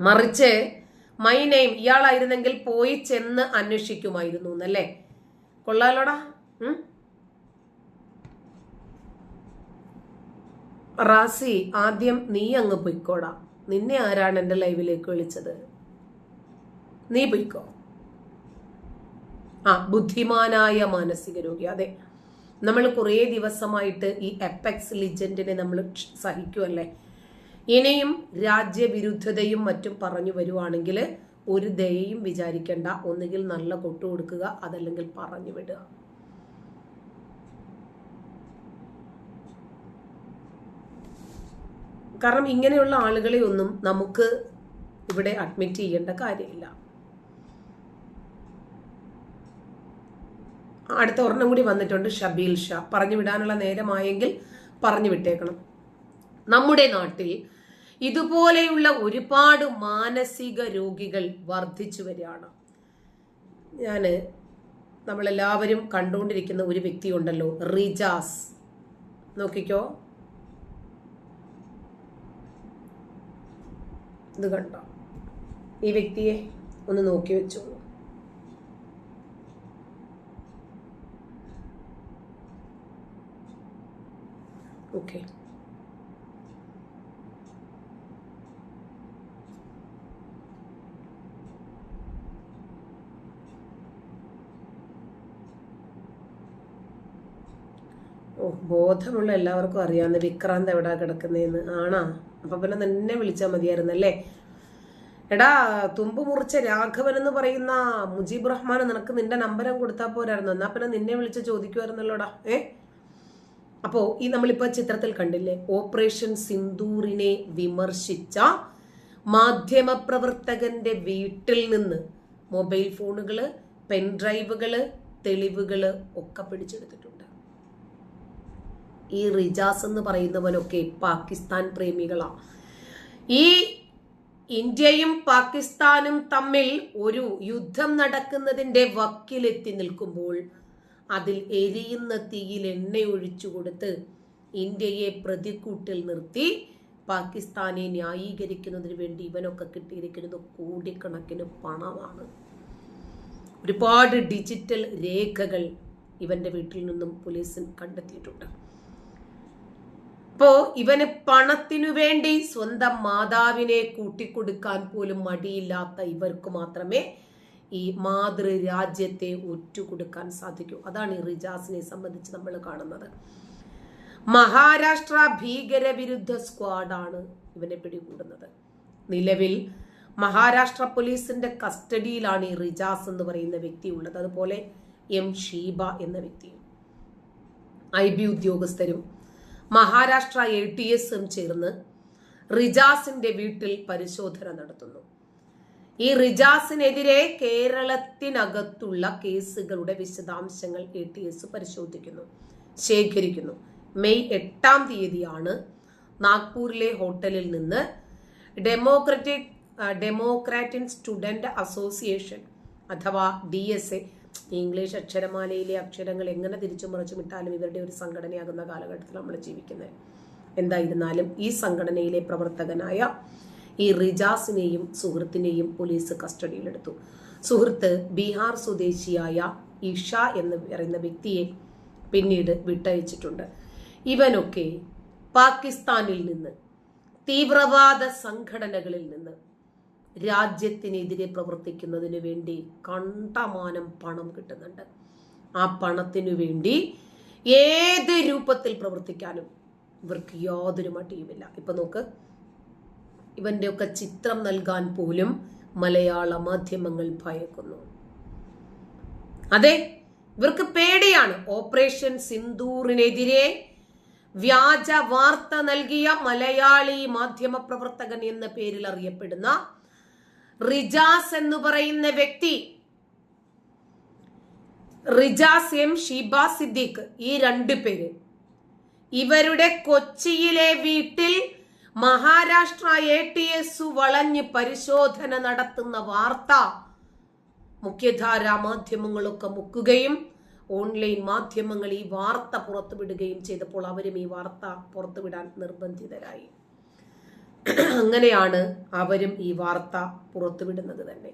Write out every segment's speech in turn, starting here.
മറിച്ച് my name ഇയാളായിരുന്നെങ്കിൽ പോയി ചെന്ന് അന്വേഷിക്കുമായിരുന്നു എന്നല്ലേ? കൊള്ളാലോടാ. റാസി ആദ്യം നീ അങ്ങ് പൊയ്ക്കോടാ. നിന്നെ ആരാണ് എന്റെ ലൈവിലേക്ക് വിളിച്ചത്? നീ പൊയ്ക്കോ. ആ ബുദ്ധിമാനായ മാനസിക രോഗി. അതെ. നമ്മൾ കുറേ ദിവസമായിട്ട് ഈ എപ്പെക്സ് ലിജന്റിനെ നമ്മൾ സഹിക്കുമല്ലേ ഇനിയും രാജ്യവിരുദ്ധതയും മറ്റും പറഞ്ഞു വരുവാണെങ്കിൽ ഒരു ദയയും വിചാരിക്കേണ്ട. ഒന്നുകിൽ നല്ല കൊട്ടു കൊടുക്കുക അതല്ലെങ്കിൽ പറഞ്ഞു വിടുക. കാരണം ഇങ്ങനെയുള്ള ആളുകളെ ഒന്നും നമുക്ക് ഇവിടെ അഡ്മിറ്റ് ചെയ്യേണ്ട കാര്യമില്ല. അടുത്ത ഒരെണ്ണം കൂടി വന്നിട്ടുണ്ട് ഷബീൽ ഷാ. പറഞ്ഞു വിടാനുള്ള നേരമായെങ്കിൽ പറഞ്ഞു വിട്ടേക്കണം. നമ്മുടെ നാട്ടിൽ ഇതുപോലെയുള്ള ഒരുപാട് മാനസിക രോഗികൾ വർദ്ധിച്ചു വരികയാണ്. ഞാൻ നമ്മളെല്ലാവരും കണ്ടുകൊണ്ടിരിക്കുന്ന ഒരു വ്യക്തി ഉണ്ടല്ലോ റിജാസ്. നോക്കിക്കോ. ഇത് കണ്ടോ? ഈ വ്യക്തിയെ ഒന്ന് നോക്കി വെച്ചോളൂ. ഓക്കെ. ബോധമുള്ള എല്ലാവർക്കും അറിയാവുന്ന വിക്രാന്ത് എവിടാ കിടക്കുന്നതെന്ന് ആണാ? അപ്പൊ പിന്നെ നിന്നെ വിളിച്ചാൽ മതിയായിരുന്നല്ലേ? എടാ തുമ്പ് മുറിച്ച രാഘവൻ എന്ന് പറയുന്ന മുജീബ് റഹ്മാൻ നിനക്ക് നിന്റെ നമ്പരം കൊടുത്താൽ പോരായിരുന്നു. എന്നാ പിന്നെ നിന്നെ വിളിച്ച് ചോദിക്കുമായിരുന്നല്ലോടാ ഏ? അപ്പോ ഈ നമ്മളിപ്പോ ചിത്രത്തിൽ കണ്ടില്ലേ? ഓപ്പറേഷൻ സിന്ദൂറിനെ വിമർശിച്ച മാധ്യമപ്രവർത്തകന്റെ വീട്ടിൽ നിന്ന് മൊബൈൽ ഫോണുകൾ പെൻഡ്രൈവുകൾ തെളിവുകൾ ഒക്കെ പിടിച്ചെടുത്തിട്ടുണ്ട്. ഈ റിജാസ് എന്ന് പറയുന്നവനൊക്കെ പാകിസ്ഥാൻ പ്രേമികളാണ് ഈ ഇന്ത്യയും പാകിസ്ഥാനും തമ്മിൽ ഒരു യുദ്ധം നടക്കുന്നതിന്റെ വക്കിലെത്തി നിൽക്കുമ്പോൾ അതിൽ എരിയുന്ന തീയിൽ എണ്ണ ഒഴിച്ചു കൊടുത്ത് ഇന്ത്യയെ പ്രതിക്കൂട്ടിൽ നിർത്തി പാകിസ്ഥാനെ ന്യായീകരിക്കുന്നതിന് വേണ്ടി ഇവനൊക്കെ കിട്ടിയിരിക്കുന്നത് കോടിക്കണക്കിന് പണമാണ്. ഒരുപാട് ഡിജിറ്റൽ രേഖകൾ ഇവന്റെ വീട്ടിൽ നിന്നും പോലീസ് കണ്ടെത്തിയിട്ടുണ്ട്. അപ്പോ ഇവന് പണത്തിനു വേണ്ടി സ്വന്തം മാതാവിനെ കൂട്ടിക്കൊടുക്കാൻ പോലും മടിയില്ലാത്ത ഇവർക്ക് മാത്രമേ ഈ മാതൃരാജ്യത്തെ ഒറ്റുകൊടുക്കാൻ സാധിക്കൂ. അതാണ് ഈ റിജാസിനെ സംബന്ധിച്ച് നമ്മൾ കാണുന്നത്. മഹാരാഷ്ട്ര ഭീകരവിരുദ്ധ സ്ക്വാഡാണ് ഇവനെ പിടികൂടുന്നത്. നിലവിൽ മഹാരാഷ്ട്ര പോലീസിന്റെ കസ്റ്റഡിയിലാണ് ഈ റിജാസ് എന്ന് പറയുന്ന വ്യക്തി ഉള്ളത്. അതുപോലെ എം ഷീബ എന്ന വ്യക്തിയും ഐ ബി ഉദ്യോഗസ്ഥരും മഹാരാഷ്ട്ര എ ടി എസും ചേർന്ന് റിജാസിന്റെ വീട്ടിൽ പരിശോധന നടത്തുന്നു. ഈ റിജാസിനെതിരെ കേരളത്തിനകത്തുള്ള കേസുകളുടെ വിശദാംശങ്ങൾ എ ടി എസ് പരിശോധിക്കുന്നു ശേഖരിക്കുന്നു. മെയ് എട്ടാം തീയതിയാണ് നാഗ്പൂരിലെ ഹോട്ടലിൽ നിന്ന് ഡെമോക്രറ്റിക് ഡെമോക്രാറ്റിൻ സ്റ്റുഡന്റ് അസോസിയേഷൻ അഥവാ ഡി എസ് എ ഇംഗ്ലീഷ് അക്ഷരമാലയിലെ അക്ഷരങ്ങൾ എങ്ങനെ തിരിച്ചു മറിച്ചും ഇട്ടാലും ഇവരുടെ ഒരു സംഘടനയാകുന്ന കാലഘട്ടത്തിൽ നമ്മൾ ജീവിക്കുന്നത്. എന്തായിരുന്നാലും ഈ സംഘടനയിലെ പ്രവർത്തകനായ ഈ റിജാസിനെയും സുഹൃത്തിനെയും പോലീസ് കസ്റ്റഡിയിലെടുത്തു. സുഹൃത്ത് ബീഹാർ സ്വദേശിയായ ഇഷ എന്ന് പറയുന്ന വ്യക്തിയെ പിന്നീട് വിട്ടയച്ചിട്ടുണ്ട്. ഇവനൊക്കെ പാകിസ്ഥാനിൽ നിന്ന് തീവ്രവാദ സംഘടനകളിൽ നിന്ന് രാജ്യത്തിനെതിരെ പ്രവർത്തിക്കുന്നതിന് വേണ്ടി കണ്ടമാനം പണം കിട്ടുന്നുണ്ട്. ആ പണത്തിനു വേണ്ടി ഏത് രൂപത്തിൽ പ്രവർത്തിക്കാനും ഇവർക്ക് യാതൊരു മടിയുമില്ല. ഇപ്പൊ നോക്ക് ഇവന്റെ ഒക്കെ ചിത്രം നൽകാൻ പോലും മലയാള മാധ്യമങ്ങൾ ഭയക്കുന്നു. അതെ ഇവർക്ക് പേടിയാണ്. ഓപ്പറേഷൻ സിന്ദൂറിനെതിരെ വ്യാജ വാർത്ത നൽകിയ മലയാളി മാധ്യമ പ്രവർത്തകൻ എന്ന പേരിൽ അറിയപ്പെടുന്ന റിജാസ് എന്ന് പറയുന്ന വ്യക്തി. റിജാസ് എം ഷീബ സിദ്ദീഖ് ഈ രണ്ടു പേര്. ഇവരുടെ കൊച്ചിയിലെ വീട്ടിൽ മഹാരാഷ്ട്ര എ ടി എസ് വളഞ്ഞ് പരിശോധന നടത്തുന്ന വാർത്ത. മുഖ്യധാര മാധ്യമങ്ങളൊക്കെ മുക്കുകയും ഓൺലൈൻ മാധ്യമങ്ങൾ ഈ വാർത്ത പുറത്തുവിടുകയും ചെയ്തപ്പോൾ അവരും ഈ വാർത്ത പുറത്തുവിടാൻ നിർബന്ധിതരായി. അങ്ങനെയാണ് അവരും ഈ വാർത്ത പുറത്തുവിടുന്നത് തന്നെ.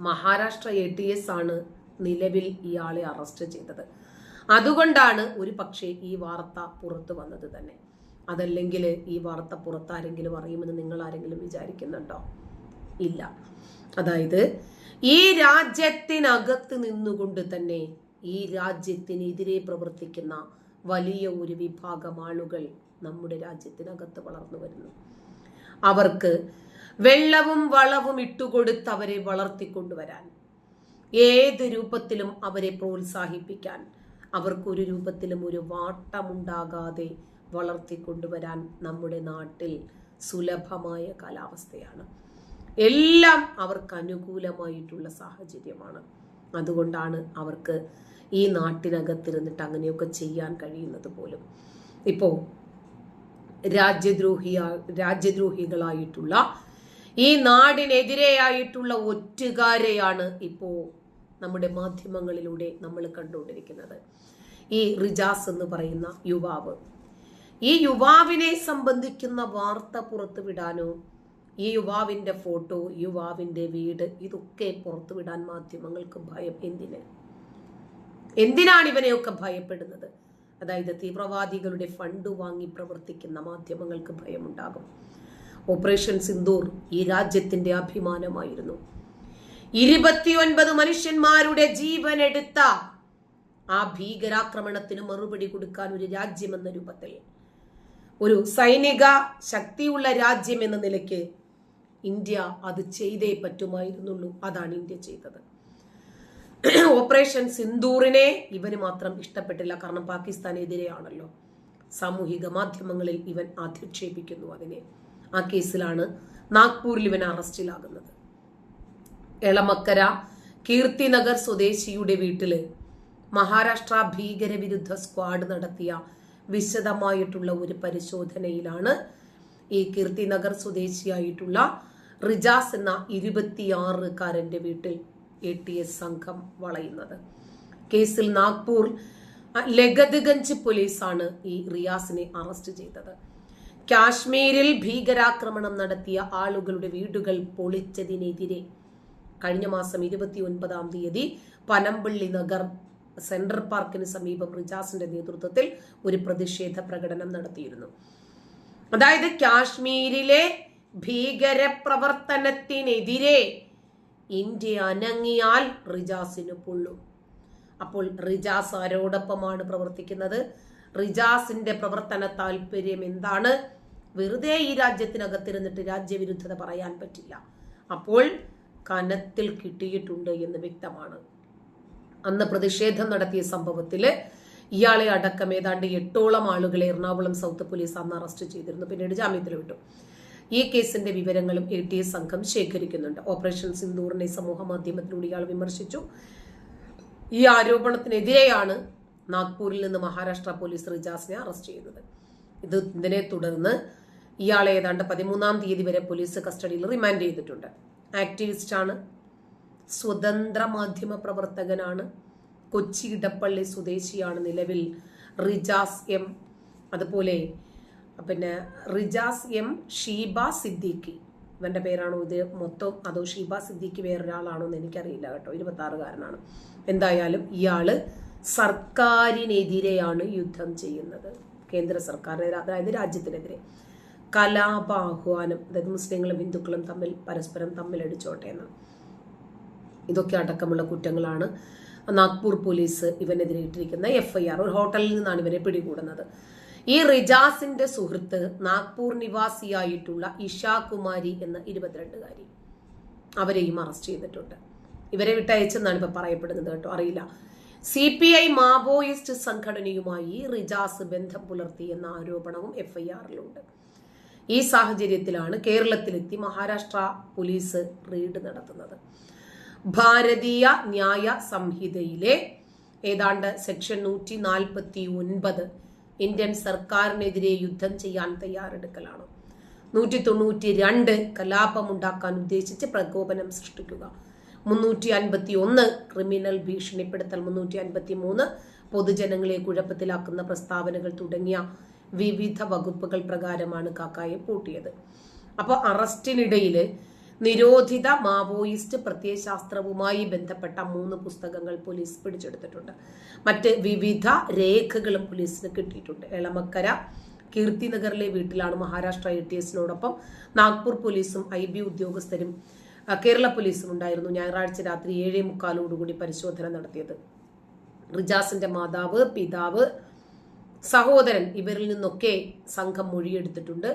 മഹാരാഷ്ട്ര എ ടി എസ് ആണ് നിലവിൽ ഇയാളെ അറസ്റ്റ് ചെയ്തത്. അതുകൊണ്ടാണ് ഒരു പക്ഷേ ഈ വാർത്ത പുറത്തു വന്നത് തന്നെ. അതല്ലെങ്കിൽ ഈ വാർത്ത പുറത്താരെങ്കിലും അറിയുമെന്ന് നിങ്ങൾ ആരെങ്കിലും വിചാരിക്കുന്നുണ്ടോ? ഇല്ല. അതായത് ഈ രാജ്യത്തിനകത്ത് നിന്നുകൊണ്ട് തന്നെ ഈ രാജ്യത്തിനെതിരെ പ്രവർത്തിക്കുന്ന വലിയ ഒരു വിഭാഗം ആളുകൾ നമ്മുടെ രാജ്യത്തിനകത്ത് വളർന്നു വരുന്നു. അവർക്ക് വെള്ളവും വളവും ഇട്ടുകൊടുത്ത് അവരെ വളർത്തിക്കൊണ്ടുവരാൻ ഏത് രൂപത്തിലും അവരെ പ്രോത്സാഹിപ്പിക്കാൻ അവർക്കൊരു രൂപത്തിലും ഒരു വാട്ടമുണ്ടാകാതെ വളർത്തിക്കൊണ്ടുവരാൻ നമ്മുടെ നാട്ടിൽ സുലഭമായ കാലാവസ്ഥയാണ്. എല്ലാം അവർക്ക് അനുകൂലമായിട്ടുള്ള സാഹചര്യമാണ്. അതുകൊണ്ടാണ് അവർക്ക് ഈ നാട്ടിനകത്തിരുന്നിട്ട് അങ്ങനെയൊക്കെ ചെയ്യാൻ കഴിയുന്നത് പോലും. ഇപ്പോൾ രാജ്യദ്രോഹിയ രാജ്യദ്രോഹികളായിട്ടുള്ള ഈ നാടിനെതിരെയായിട്ടുള്ള ഒറ്റുകാരെയാണ് ഇപ്പോൾ നമ്മുടെ മാധ്യമങ്ങളിലൂടെ നമ്മൾ കണ്ടുകൊണ്ടിരിക്കുന്നത്. ഈ റിജാസ് എന്ന് പറയുന്ന യുവാവ്. ഈ യുവാവിനെ സംബന്ധിക്കുന്ന വാർത്ത പുറത്തുവിടാനോ ഈ യുവാവിന്റെ ഫോട്ടോ യുവാവിന്റെ വീട് ഇതൊക്കെ പുറത്തുവിടാൻ മാധ്യമങ്ങൾക്ക് ഭയം എന്തിന്? എന്തിനാണ് ഇവനെയൊക്കെ ഭയപ്പെടുന്നത്? അതായത് തീവ്രവാദികളുടെ ഫണ്ട് വാങ്ങി പ്രവർത്തിക്കുന്ന മാധ്യമങ്ങൾക്ക് ഭയമുണ്ടാകും. ഓപ്പറേഷൻ സിന്ദൂർ ഈ രാജ്യത്തിന്റെ അഭിമാനമായിരുന്നു. ഇരുപത്തിയൊൻപത് മനുഷ്യന്മാരുടെ ജീവൻ എടുത്ത ആ ഭീകരാക്രമണത്തിന് മറുപടി കൊടുക്കാൻ ഒരു രാജ്യമെന്ന രൂപത്തിൽ. ഒരു സൈനിക ശക്തിയുള്ള രാജ്യം എന്ന നിലയ്ക്ക് ഇന്ത്യ അത് ചെയ്തേ പറ്റുമായിരുന്നുള്ളൂ. അതാണ് ഇന്ത്യ ചെയ്തത്. ഓപ്പറേഷൻ സിന്ദൂറിനെ ഇവന് മാത്രം ഇഷ്ടപ്പെട്ടില്ല. കാരണം പാകിസ്ഥാനെതിരെയാണല്ലോ. സാമൂഹിക മാധ്യമങ്ങളിൽ ഇവൻ അധിക്ഷേപിക്കുന്നു അതിനെ. ആ കേസിലാണ് നാഗ്പൂരിൽ ഇവൻ അറസ്റ്റിലാകുന്നത്. എളമക്കര കീർത്തിനഗർ സ്വദേശിയുടെ വീട്ടിൽ മഹാരാഷ്ട്ര ഭീകരവിരുദ്ധ സ്ക്വാഡ് നടത്തിയ വിശദമായിട്ടുള്ള ഒരു പരിശോധനയിലാണ് ഈ കീർത്തിനഗർ സ്വദേശിയായിട്ടുള്ള റിജാസ് എന്ന ഇരുപത്തിയാറുകാരന്റെ വീട്ടിൽ എ ടി എസ് സംഘം വളയുന്നത്. കേസിൽ നാഗ്പൂർ ലഗദ്ഗഞ്ച് പോലീസാണ് ഈ റിയാസിനെ അറസ്റ്റ് ചെയ്തത്. കാശ്മീരിൽ ഭീകരാക്രമണം നടത്തിയ ആളുകളുടെ വീടുകൾ പൊളിച്ചതിനെതിരെ കഴിഞ്ഞ മാസം ഇരുപത്തി ഒൻപതാം തീയതി പനമ്പള്ളി നഗർ സെൻട്രൽ പാർക്കിന് സമീപം റിജാസിന്റെ നേതൃത്വത്തിൽ ഒരു പ്രതിഷേധ പ്രകടനം നടത്തിയിരുന്നു. അതായത് കാശ്മീരിലെ ഭീകരപ്രവർത്തനത്തിനെതിരെ ഇന്ത്യ അനങ്ങിയാൽ റിജാസിന് പൊള്ളും. അപ്പോൾ റിജാസ് ആരോടൊപ്പമാണ് പ്രവർത്തിക്കുന്നത്? റിജാസിന്റെ പ്രവർത്തന താല്പര്യം എന്താണ്? വെറുതെ ഈ രാജ്യത്തിനകത്തിരുന്നിട്ട് രാജ്യവിരുദ്ധത പറയാൻ പറ്റില്ല. അപ്പോൾ കനത്തിൽ കിട്ടിയിട്ടുണ്ട് എന്ന് വ്യക്തമാണ്. അന്ന് പ്രതിഷേധം നടത്തിയ സംഭവത്തിൽ ഇയാളെ അടക്കം ഏതാണ്ട് എട്ടോളം ആളുകളെ എറണാകുളം സൗത്ത് പോലീസ് അന്ന് അറസ്റ്റ് ചെയ്തിരുന്നു. പിന്നീട് ജാമ്യത്തിൽ വിട്ടു. ഈ കേസിന്റെ വിവരങ്ങളും എ ടി എസ് സംഘം ശേഖരിക്കുന്നുണ്ട്. ഓപ്പറേഷൻ സിന്ദൂറിനെ സമൂഹ മാധ്യമത്തിലൂടെ ഇയാൾ വിമർശിച്ചു. ഈ ആരോപണത്തിനെതിരെയാണ് നാഗ്പൂരിൽ നിന്ന് മഹാരാഷ്ട്ര പോലീസ് റിജാസിനെ അറസ്റ്റ് ചെയ്യുന്നത്. ഇത് ഇതിനെ തുടർന്ന് ഇയാളെ ഏതാണ്ട് പതിമൂന്നാം തീയതി വരെ പോലീസ് കസ്റ്റഡിയിൽ റിമാൻഡ് ചെയ്തിട്ടുണ്ട്. ആക്ടിവിസ്റ്റാണ് സ്വതന്ത്ര മാധ്യമ പ്രവർത്തകനാണ് കൊച്ചി ഇടപ്പള്ളി സ്വദേശിയാണ് നിലവിൽ റിജാസ് എം. അതുപോലെ പിന്നെ റിജാസ് എം ഷീബ സിദ്ദീഖി. ഇവന്റെ പേരാണോ ഇത്? മൊത്തം അതോ ഷീബ സിദ്ദീഖി വേറൊരാളാണോ എന്ന് എനിക്കറിയില്ല കേട്ടോ. ഇരുപത്തി ആറുകാരനാണ് എന്തായാലും ഇയാൾ സർക്കാരിനെതിരെയാണ് യുദ്ധം ചെയ്യുന്നത്. കേന്ദ്ര സർക്കാരിനെതിരെ അതായത് രാജ്യത്തിനെതിരെ. കലാപാഹ്വാനം അതായത് മുസ്ലിങ്ങളും ഹിന്ദുക്കളും തമ്മിൽ പരസ്പരം തമ്മിലടിച്ചോട്ടെ എന്ന്. ഇതൊക്കെ അടക്കമുള്ള കുറ്റങ്ങളാണ് നാഗ്പൂർ പോലീസ് ഇവനെതിരെ ഇട്ടിരിക്കുന്ന എഫ്ഐആർ ഒരു ഹോട്ടലിൽ നിന്നാണ് ഇവരെ പിടികൂടുന്നത്. ഈ റിജാസിന്റെ സുഹൃത്ത് നാഗ്പൂർ നിവാസിയായിട്ടുള്ള ഇഷാ കുമാരി എന്ന ഇരുപത്തിരണ്ടുകാരി അവരെയും അറസ്റ്റ് ചെയ്തിട്ടുണ്ട്. ഇവരെ വിട്ടയച്ചെന്നാണ് ഇപ്പൊ പറയപ്പെടുന്നത് കേട്ടോ അറിയില്ല. സി പി ഐ മാവോയിസ്റ്റ് സംഘടനയുമായി റിജാസ് ബന്ധം പുലർത്തി എന്ന ആരോപണവും എഫ്ഐആറിലുണ്ട് ഈ സാഹചര്യത്തിലാണ് കേരളത്തിലെത്തി മഹാരാഷ്ട്ര പോലീസ് റെയ്ഡ് നടത്തുന്നത്. ഭാരതീയ ന്യായ സംഹിതയിലെ ഏതാണ്ട് സെക്ഷൻ നൂറ്റി നാൽപ്പത്തി ഒൻപത് ഇന്ത്യൻ സർക്കാരിനെതിരെ യുദ്ധം ചെയ്യാൻ തയ്യാറെടുക്കലാണ്. നൂറ്റി തൊണ്ണൂറ്റി രണ്ട് കലാപമുണ്ടാക്കാൻ ഉദ്ദേശിച്ച് പ്രകോപനം സൃഷ്ടിക്കുക. മുന്നൂറ്റി അൻപത്തി ഒന്ന് ക്രിമിനൽ ഭീഷണിപ്പെടുത്തൽ മുന്നൂറ്റി അൻപത്തി മൂന്ന് പൊതുജനങ്ങളെ കുഴപ്പത്തിലാക്കുന്ന പ്രസ്താവനകൾ തുടങ്ങിയ വിവിധ വകുപ്പുകൾ പ്രകാരമാണ് കാക്കായെ പൂട്ടിയത്. അപ്പോൾ അറസ്റ്റിനിടയിൽ നിരോധിത മാവോയിസ്റ്റ് പ്രത്യയശാസ്ത്രവുമായി ബന്ധപ്പെട്ട മൂന്ന് പുസ്തകങ്ങൾ പോലീസ് പിടിച്ചെടുത്തിട്ടുണ്ട്. മറ്റ് വിവിധ രേഖകളും പോലീസിന് കിട്ടിയിട്ടുണ്ട്. എളമക്കര കീർത്തിനഗറിലെ വീട്ടിലാണ് മഹാരാഷ്ട്ര എ ടി എസിനോടൊപ്പം നാഗ്പൂർ പോലീസും ഐ ബി ഉദ്യോഗസ്ഥരും കേരള പോലീസും ഉണ്ടായിരുന്നു ഞായറാഴ്ച രാത്രി ഏഴേ മുക്കാലോടുകൂടി പരിശോധന നടത്തിയത്. റിജാസിന്റെ മാതാവ് പിതാവ് സഹോദരൻ ഇവരിൽ നിന്നൊക്കെ സംഘം മൊഴിയെടുത്തിട്ടുണ്ട്.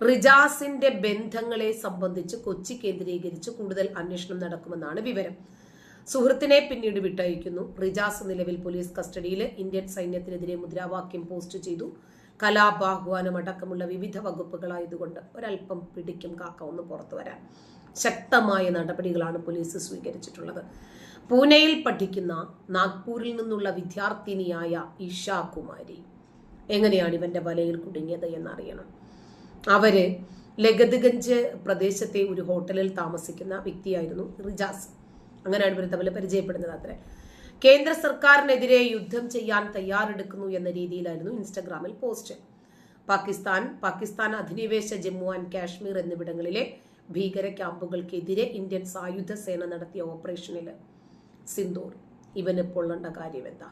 റിജാസിന്റെ ബന്ധങ്ങളെ സംബന്ധിച്ച് കൊച്ചി കേന്ദ്രീകരിച്ച് കൂടുതൽ അന്വേഷണം നടക്കുമെന്നാണ് വിവരം. സുഹൃത്തിനെ പിന്നീട് വിട്ടയക്കുന്നു. റിജാസ് നിലവിൽ പോലീസ് കസ്റ്റഡിയിൽ ഇന്ത്യൻ സൈന്യത്തിനെതിരെ മുദ്രാവാക്യം പോസ്റ്റ് ചെയ്തു. കലാപാഹ്വാനം അടക്കമുള്ള വിവിധ വകുപ്പുകളായതുകൊണ്ട് ഒരല്പം പിടിക്കും കാക്ക ഒന്ന് പുറത്തു വരാൻ ശക്തമായ നടപടികളാണ് പോലീസ് സ്വീകരിച്ചിട്ടുള്ളത്. പൂനെയിൽ പഠിക്കുന്ന നാഗ്പൂരിൽ നിന്നുള്ള വിദ്യാർത്ഥിനിയായ ഇഷാകുമാരി എങ്ങനെയാണ് ഇവന്റെ വലയിൽ കുടുങ്ങിയത് എന്നറിയണം. അവർ ലഗത്ഗഞ്ച് പ്രദേശത്തെ ഒരു ഹോട്ടലിൽ താമസിക്കുന്ന വ്യക്തിയായിരുന്നു റിജാസ്. അങ്ങനെയാണ് ഇവർ തമ്മിൽ പരിചയപ്പെടുന്നത് അത്രേ. കേന്ദ്ര സർക്കാരിനെതിരെ യുദ്ധം ചെയ്യാൻ തയ്യാറെടുക്കുന്നു എന്ന രീതിയിലായിരുന്നു ഇൻസ്റ്റഗ്രാമിൽ പോസ്റ്റ്. പാകിസ്ഥാൻ പാകിസ്ഥാൻ അധിനിവേശ ജമ്മു ആൻഡ് കാശ്മീർ എന്നിവിടങ്ങളിലെ ഭീകര ക്യാമ്പുകൾക്കെതിരെ ഇന്ത്യൻ സായുധ സേന നടത്തിയ ഓപ്പറേഷനിൽ സിന്ദൂർ. ഇവന് പൊള്ളേണ്ട കാര്യം എന്താ?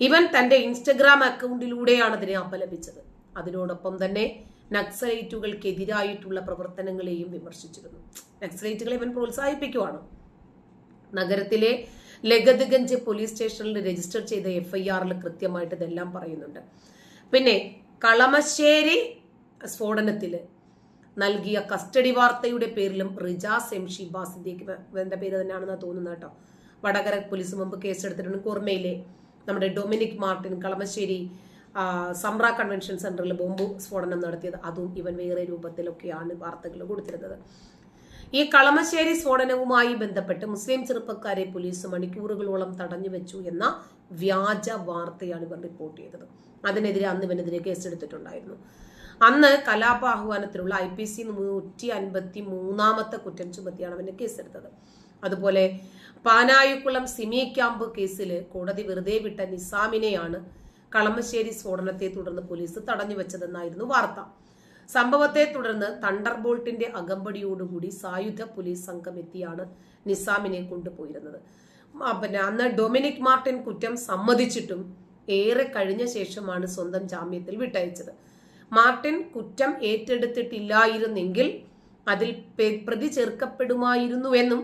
ഇവൻ തന്റെ ഇൻസ്റ്റഗ്രാം അക്കൗണ്ടിലൂടെയാണ് അതിനെ അപലപിച്ചത്. അതിനോടൊപ്പം തന്നെ നക്സലൈറ്റുകൾക്കെതിരായിട്ടുള്ള പ്രവർത്തനങ്ങളെയും വിമർശിച്ചിരുന്നു. നക്സലൈറ്റുകളെ ഇവൻ പ്രോത്സാഹിപ്പിക്കുവാണ്. നഗരത്തിലെ ലഗദ്ഗഞ്ച് പോലീസ് സ്റ്റേഷനിൽ രജിസ്റ്റർ ചെയ്ത എഫ് ഐ ആറിൽ കൃത്യമായിട്ട് ഇതെല്ലാം പറയുന്നുണ്ട്. പിന്നെ കളമശ്ശേരി സ്ഫോടനത്തിൽ നൽകിയ കസ്റ്റഡി വാർത്തയുടെ പേരിലും റിജാസ് എം ഷിബാസിന്റെ എന്റെ പേര് തന്നെയാണെന്ന് തോന്നുന്നത് കേട്ടോ. വടകര പോലീസ് മുമ്പ് കേസെടുത്തിട്ടുണ്ട്. കുർമയിലെ നമ്മുടെ Dominic Martin Kalamassery Zamra convention സെന്ററിൽ ബോംബ് സ്ഫോടനം നടത്തിയത്. അതും ഇവൻ വേറെ രൂപത്തിലൊക്കെയാണ് വാർത്തകൾ കൊടുത്തിരുന്നത്. ഈ കളമശ്ശേരി സ്ഫോടനവുമായി ബന്ധപ്പെട്ട് മുസ്ലിം ചെറുപ്പക്കാരെ പോലീസ് മണിക്കൂറുകളോളം തടഞ്ഞു വെച്ചു എന്ന വ്യാജ വാർത്തയാണ് ഇവർ റിപ്പോർട്ട് ചെയ്തത്. അതിനെതിരെ അന്ന് ഇവനെതിരെ കേസെടുത്തിട്ടുണ്ടായിരുന്നു. അന്ന് കലാപാഹ്വാനത്തിലുള്ള ഐ പി സി നൂറ്റി അൻപത്തി മൂന്നാമത്തെ കുറ്റം ചുമത്തിയാണ് അവന് കേസെടുത്തത്. അതുപോലെ പാനായിക്കുളം സിമി ക്യാമ്പ് കേസിൽ കോടതി വെറുതെ വിട്ട നിസാമിനെയാണ് കളമശ്ശേരി സ്ഫോടനത്തെ തുടർന്ന് പോലീസ് തടഞ്ഞു വെച്ചതെന്നായിരുന്നു വാർത്ത. സംഭവത്തെ തുടർന്ന് തണ്ടർ ബോൾട്ടിന്റെ അകമ്പടിയോടുകൂടി സായുധ പോലീസ് സംഘം എത്തിയാണ് നിസാമിനെ കൊണ്ടുപോയിരുന്നത്. പിന്നെ അന്ന് ഡൊമിനിക് മാർട്ടിൻ കുറ്റം സമ്മതിച്ചിട്ടും ഏറെ കഴിഞ്ഞ ശേഷമാണ് സ്വന്തം ജാമ്യത്തിൽ വിട്ടയച്ചത്. മാർട്ടിൻ കുറ്റം ഏറ്റെടുത്തിട്ടില്ലായിരുന്നെങ്കിൽ അതിൽ പ്രതി ചേർക്കപ്പെടുമായിരുന്നുവെന്നും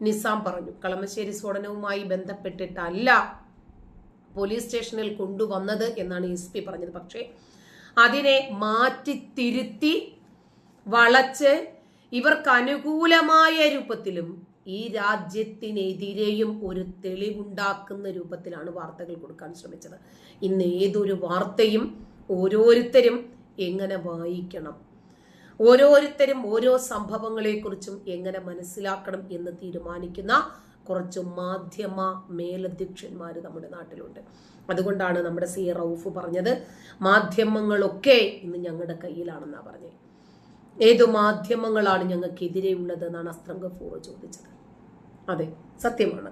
നിസാം പറഞ്ഞു. കളമശ്ശേരി സ്ഫോടനവുമായി ബന്ധപ്പെട്ടിട്ടല്ല പോലീസ് സ്റ്റേഷനിൽ കൊണ്ടുവന്നത് എന്നാണ് എസ് പി പറഞ്ഞത്. പക്ഷേ അതിനെ മാറ്റി തിരുത്തി വളച്ച് ഇവർക്ക് അനുകൂലമായ രൂപത്തിലും ഈ രാജ്യത്തിനെതിരെയും ഒരു തെളിവുണ്ടാക്കുന്ന രൂപത്തിലാണ് വാർത്തകൾ കൊടുക്കാൻ ശ്രമിച്ചത്. ഇന്ന് ഏതൊരു വാർത്തയും ഓരോരുത്തരും എങ്ങനെ വായിക്കണം? ഓരോരുത്തരും ഓരോ സംഭവങ്ങളെക്കുറിച്ചും എങ്ങനെ മനസ്സിലാക്കണം എന്ന് തീരുമാനിക്കുന്ന കുറച്ച് മാധ്യമ മേലധ്യക്ഷന്മാർ നമ്മുടെ നാട്ടിലുണ്ട്. അതുകൊണ്ടാണ് നമ്മുടെ സി റൌഫ് പറഞ്ഞത് മാധ്യമങ്ങളൊക്കെ ഇന്ന് ഞങ്ങളുടെ കയ്യിലാണെന്നാണ് പറഞ്ഞത് ഏതു മാധ്യമങ്ങളാണ് ഞങ്ങൾക്കെതിരെയുള്ളത് എന്നാണ് അസ്ത്രം ഗഫൂർ ചോദിച്ചത്? അതെ സത്യമാണ്.